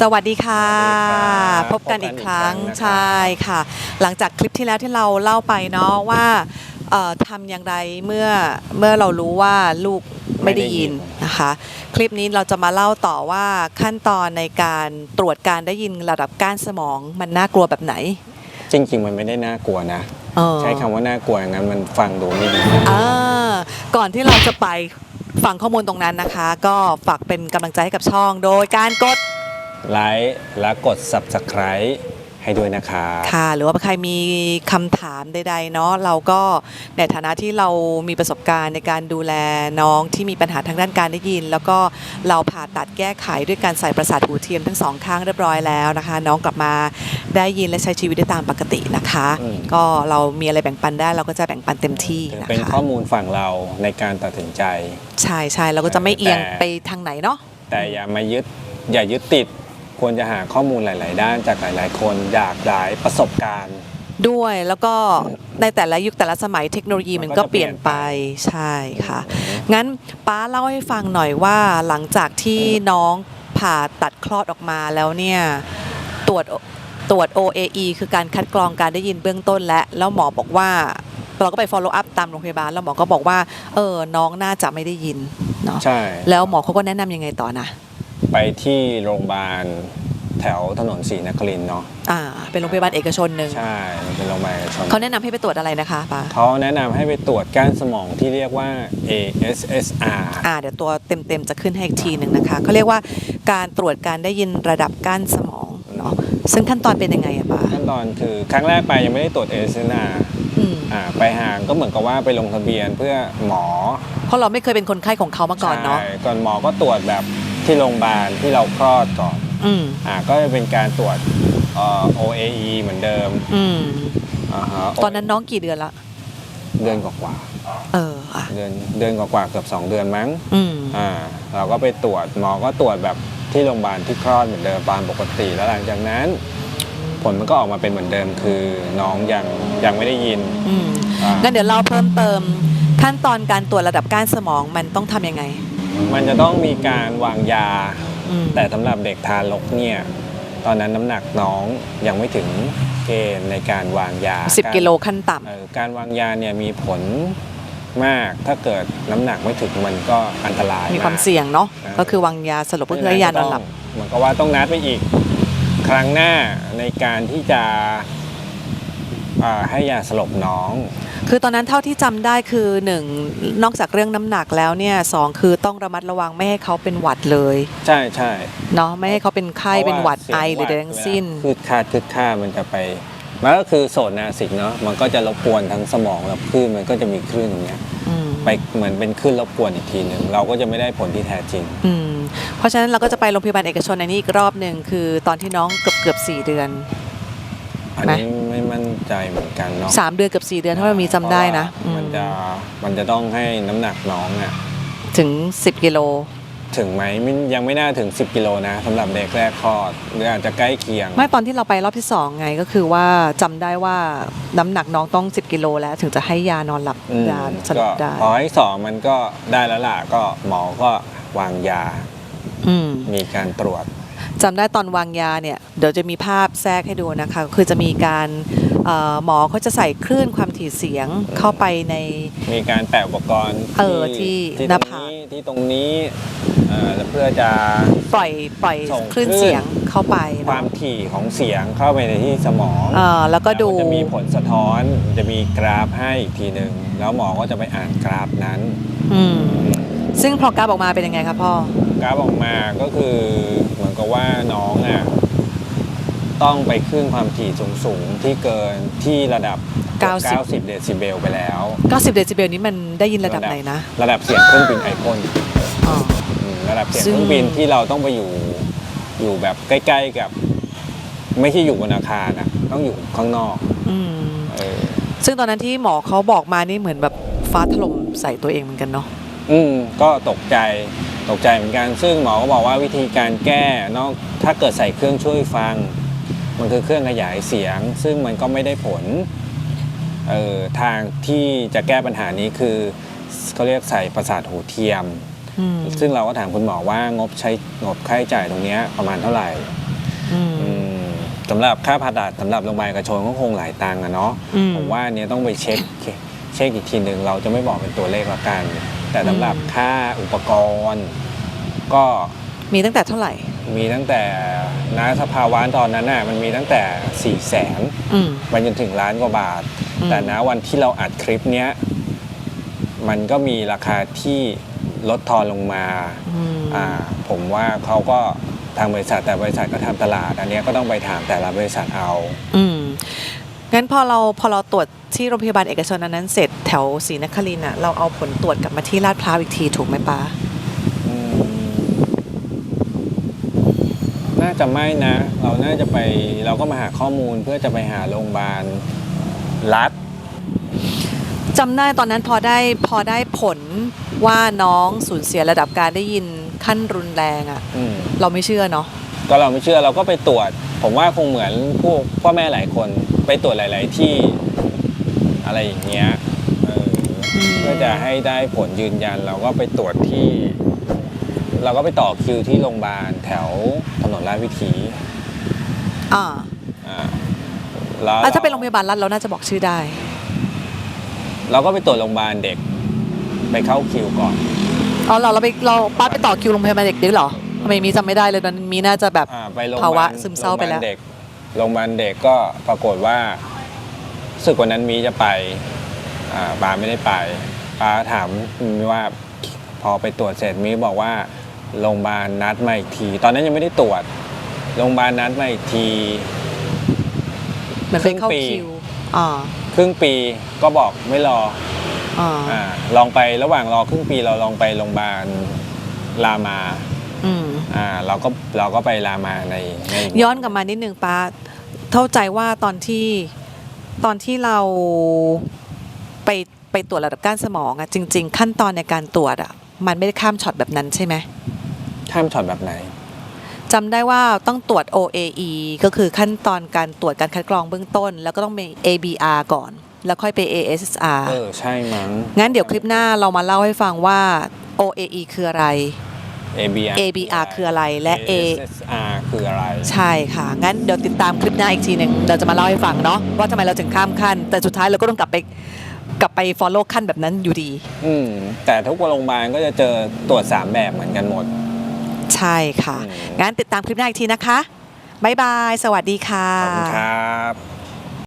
สวัสดีค่ะสวัสดีครับพบกันอีกครั้งพบกันอีกครั้งนะครับใช่ค่ะ หลังจากคลิปที่แล้วที่เราเล่าไปเนาะว่าเอ่อทำอย่างไรเมื่อเมื่อเรารู้ว่าลูกไม่ได้ยินนะคะ คลิปนี้เราจะมาเล่าต่อว่าขั้นตอนในการตรวจการได้ยินระดับก้านสมองมันน่ากลัวแบบไหน จริง ๆ มันไม่ได้น่ากลัวนะเออใช้คำว่าน่ากลัวอย่างนั้นมันฟังดูไม่ดีนะอ่าก่อนที่เราจะไปฟังข้อมูลตรงนั้นนะคะ ก็ฝากเป็นกำลังใจให้กับช่องโดยการกด ไลค์และกด subscribe ให้ด้วยนะครับ ค่ะ หรือว่าใครมีคำถามใดๆเนาะเราก็ในฐานะที่เรามีประสบการณ์ในการดูแลน้องที่มีปัญหาทางด้านการได้ยิน แล้วก็เราผ่าตัดแก้ไขด้วยการใส่ประสาทหูเทียมทั้งสองข้างเรียบร้อยแล้วนะคะ น้องกลับมาได้ยินและใช้ชีวิตได้ตามปกตินะคะ อืม ก็เรามีอะไรแบ่งปันได้เราก็จะแบ่งปันเต็มที่ถือนะเป็นคะข้อมูลฝั่งเราในการตัดสินใจ ใช่ใช่เราก็จะไม่เอียงแต่ ไปทางไหนเนาะแต่อย่ามายึดอย่ายึดติด ควรจะหาข้อมูลหลาย ๆ ด้านจากหลาย ๆ คนจากหลายประสบการณ์ ด้วยแล้วก็ในแต่ละยุคแต่ละสมัยเทคโนโลยีมัมันนก็ก็จะเปลี่ยนไปเปลี่ยนใช่ค่ะ งั้นป้าเล่าให้ฟังหน่อยว่าหลังจากที่น้องผ่าตัดคลอดออกมาแล้วเนี่ยตรวจตรวจ OAE คือการคัดกรองการได้ยินเบื้องต้นและ แล้วหมอบอกว่าเราก็ไป follow up ตามโรงพยาบาล แล้วหมอก็บอกว่า เออ น้องน่าจะไม่ได้ยินเนาะใช่ แล้วหมอเขาก็แนะนำยังไงต่อนะ ไปที่โรงพยาบาลแถวถนนศรีนครินทร์เนาะอ่าเป็นโรงพยาบาลเอกชนหนึ่งใช่มันเป็นโรงพยาบาลเอกชนเขาแนะนำให้ไปตรวจอะไรนะคะป้าเขาแนะนำให้ไปตรวจก้านสมองที่เรียกว่า ASSR อ่าเดี๋ยวตัวเต็มๆจะขึ้นให้อีกทีหนึ่งนะคะเขาเรียกว่าการตรวจการได้ยินระดับก้านสมองเนาะซึ่งขั้นตอนเป็นยังไงอะป้าขั้นตอนคือครั้งแรกไปยังไม่ได้ตรวจ ASSR อืมอ่าไปห่างก็เหมือนกับว่าไปลงทะเบียนเพื่อหมอเพราะเราไม่เคยเป็นคนไข้ของเขามาก่อนเนาะ ใช่ก่อนหมอก็ตรวจแบบ ที่โรงพยาบาลที่เราคลอดก่อนอืมอ่าก็จะเป็นการตรวจเอ่อ OAE เหมือนเดิมอืมอ่าฮะตอนนั้นน้องกี่เดือนละเดือนกว่าเอออะๆเดือนเดือนกว่าๆเกือบ2เดือนมั้ง อืมอ่าเราก็ไปตรวจหมอก็ตรวจแบบที่โรงพยาบาลที่คลอดเหมือนเดิมตามปกติแล้วหลังจากนั้น ผลมันก็ออกมาเป็นเหมือนเดิมคือน้องยังยังไม่ได้ยินอืมอ่างั้นเดี๋ยวเราเพิ่มเติมขั้นตอนการตรวจระดับก้านสมองมันต้องทำยังไง มันจะต้องมีการวางยา อืม แต่สำหรับเด็กทารกเนี่ยตอนนั้นน้ำหนักน้องยังไม่ถึงเกณฑ์ในการวางยาสิบารกิโลขั้นต่เอ่อการวางยาเนี่ยมีผลมากถ้าเกิดน้ำหนักไม่ถึงมันก็อันตรายำมีความก เสี่ยงเนาะอ่า ก็คือวางยาสลบก็คือให้ยานอนหลับ เหมือนกับว่าต้องนัดไปอีก ครั้งหน้าในการที่จะ อ่าให้ยาสลบน้อง คือตอนนั้นเท่าที่จำได้คือหนึ่งนอกจากเรื่องน้ำหนักแล้วเนี่ยสองคือต้องระมัดระวังไม่ให้เขาเป็นหวัดเลยใช่ใช่เนาะไม่ให้เขาเป็นไข้เป็นหวัดไอหรือใดทั้งสิ้น คือคาดคือค่ามันจะไป มันก็คือโซนนาสิกเนาะมันก็จะรบกวนทั้งสมองและคลื่นมันก็จะมีคลื่นอย่างเงี้ยอืม ไปเหมือนเป็นคลื่นรบกวนอีกทีหนึ่งเราก็จะไม่ได้ผลที่แท้จริง อืมเพราะฉะนั้นเราก็จะไปโรงพยาบาลเอกชนในนี้อีกรอบหนึ่งคือตอนที่น้องเกือบเกือบสี่เดือน อันนี้ไม่มั่นใจเหมือนกันเนาะสามเดือนเกือบสี่เดือนถ้าเรามีจำได้นะเพราว่ามันอืมจะมันจะต้องให้น้ำหนักน้องอะถึง10กิโล ถึงไหมไม่ยังไม่น่าถึง 10กิโลนะสำหรับเด็กแรกคลอดหรืออาจจะใกล้เคียง ไม่ตอนที่เราไปรอบที่สองไงก็คือว่าจำได้ว่าน้ำหนักน้องต้อง 10กิโลแล้วถึงจะให้ยานอนหลับอืมยาสลก็บได้พอให้สองมันก็ได้แล้วล่ะก็หมอก็วางยาอืม มีการตรวจ จำได้ตอนวางยาเนี่ยเดี๋ยวจะมีภาพแทรกให้ดูนะคะ คือจะมีการเอ่อหมอเขาจะใส่คลื่นความถี่เสียงเข้าไปในมีการแปะอุปกรณ์เออที่ที่หตน้ารงผากนี้ที่ตรงนี้เอ่อแล้วเพื่อจะปล่อยปล่อยส่งคลื่นคลื่นเสียงเข้าไป ควาเนาะมถี่ของเสียงเข้าไปในที่สมองเอ่อแล้วก็ดูแล้วจะมีผลสะท้อนจะมีกราฟให้อีกทีหนึ่งแล้วหมอก็จะไปอ่านกราฟนั้นอืมซึ่งพอกราฟออกมาเป็นยังไงคะพ่อกราฟออกมาก็คือเหมือน กับว่าน้องอะต้องไปขึ้นความถี่สูงๆ ที่เกินที่ระดับ 90 90 เดซิเบลไปแล้ว 90 เดซิเบลนี้มันได้ยินระดับไหนนะ ระดับเสียงเครื่องบินไอพ่นอ๋ออืมระดับเสียงซึ่เคงรื่องบินที่เราต้องไปอยู่อยู่แบบใกล้ ๆกับ ไม่ใช่อยู่บนอาคารอะต้องอยู่ข้างนอกอืมเออซึ่งตอนนั้นที่หมอเขาบอกมานี่เหมือนแบบฟ้าถล่มใส่ตัวเองเหมือนกันเนาะอืมก็ตกใจ ตกใจเหมือนกัน ซึ่งหมอก็บอกว่าวิธีการแก้นอกถ้าเกิดใส่เครื่องช่วยฟัง มันคือเครื่องขยายเสียง ซึ่งมันก็ไม่ได้ผลเออทางที่จะแก้ปัญหานี้คือเขาเรียกใส่ประสาทหูเทียมอืมซึ่งเราก็ถามคุณหมอว่างบใช้งบค่าใช้จ่ายตรงเนี้ยประมาณเท่าไหร่อืมอืมสำหรับค่าผ่าตัดสำหรับโรงพยาบาลเอกชนก็คงหลายตังค์อะเนาะอืมผมว่าอันเนี้ยต้องไปเช็คเช็คอีกทีหนึ่งเราจะไม่บอกเป็นตัวเลขละกัน แต่สำหรับอืมค่าอุปกรณ์ ก็มีตั้งแต่เท่าไหร่ มีตั้งแต่ณสภาวะตอนนั้นน่ะมันมีตั้งแต่4ี่แสนอืม ไปจนถึงล้านกว่าบาท อืม แต่ณวันที่เราอัดคลิปเนี้ยมันก็มีราคาที่ลดทอนลงมา อืมอ่าผมว่าเขาก็ทางบริษัทแต่บริษัทก็ทำตลาด อันเนี้ยก็ต้องไปถามแต่ละบริษัทเอา อืมงั้นพอเราพอเราตรวจที่โรงพยาบาลเอกชนอันนั้นเสร็จแถ วศรีนครินทร์อะเราเอาผลตรวจกลับมาที่ลาดพร้าวอีกทีถูกไหมป้าอืมน่าจะไม่นะ เราน่าจะไปเราก็มาหาข้อมูลเพื่อจะไปหาโรงพยาบาลรัฐ จำได้ตอนนั้นพอได้พอได้ผลว่าน้องสูญเสียระดับการได้ยินขั้นรุนแรงอะ่ะอืม เราไม่เชื่อเนาะก็เราไม่เชื่อเราก็ไปตรวจ ผมว่าคงเหมือนพวกพ่อแม่หลายคนไปตรวจหลาย ๆ ที่อะไรอย่างเงี้ย เอออมเพื่อจะให้ได้ผลยืนยันเราก็ไปตรวจที่ เราก็ไปต่อคิวที่โรงพยาบาลแถวถนนราชวิถีอ่าอ่าแล้วอะถ้าเป็นโรงพยาบาลรัฐเราน่าจะบอกชื่อได้ เราก็ไปตรวจโรงพยาบาลเด็ก ไปเข้าคิวก่อน อ๋อเราเราไปเราป้าไปต่อคิวโรงพยาบาลเด็กด้วยเหรอทำไมมีจำไม่ได้เลยตอนนั้นมีน่าจะแบบ อ่าไปโรงพยาภาวะบาลซึมเศร้าไปแล้ว โรงพยบลเด็กโรงพยาบาลเด็กก็ปรากฏว่ารู้สึกวันนั้นมีจะไป อ่าปาไม่ได้ไปปาถามมีว่าพอไปตรวจเสร็จมีบอกว่าโรงพยาบาลนัดมาอีกที ตอนนั้นยังไม่ได้ตรวจโรงพยาบาลนัดมาอีกทีเหมือนไปเข้าครึ่งปีคิวอ่าครึ่งปีก็บอกไม่รออ่าอ่าลองไประหว่างรอครึ่งปีเราลองไปโรงพยาบาลรามาอืมอ่าเราก็เราก็ไปรามาในในย้อนกลับมานิดนึงป้าเข้าใจว่าตอนที่ตอนที่เรา ไปไปตรวจระดับก้านสมองอะจริง ๆ ขั้นตอนในการตรวจอะมันไม่ได้ข้ามช็อตแบบนั้นใช่ไหมข้ามช็อตแบบไหนจำได้ว่าต้องตรวจ OAE ก็คือขั้นตอนการตรวจการคัดกรองเบื้องต้น แล้วก็ต้องมี ABR ก่อน แล้วค่อยไป ASSR เออใช่มั้งงั้นเดี๋ยวคลิปหน้าเรามาเล่าให้ฟังว่า OAE คืออะไร ABR ABR คืออะไรและ A ASSR คืออะไร ใช่ค่ะ งั้นเดี๋ยวติดตามคลิปหน้าอีกทีหนึ่งเราจะมาเล่าให้ฟังเนาะว่าทำไมเราถึงข้ามขั้น แต่สุดท้ายเราก็ต้องกลับไป กลับไป follow ขั้นแบบนั้นอยู่ดี อืมแต่ทุกโรงพยาบาลก็จะเจอตรวจ 3 แบบเหมือนกันหมด ใช่ค่ะ อืม งั้นติดตามคลิปหน้าอีกทีนะคะ บ๊ายบาย สวัสดีค่ะ ขอบคุณครับ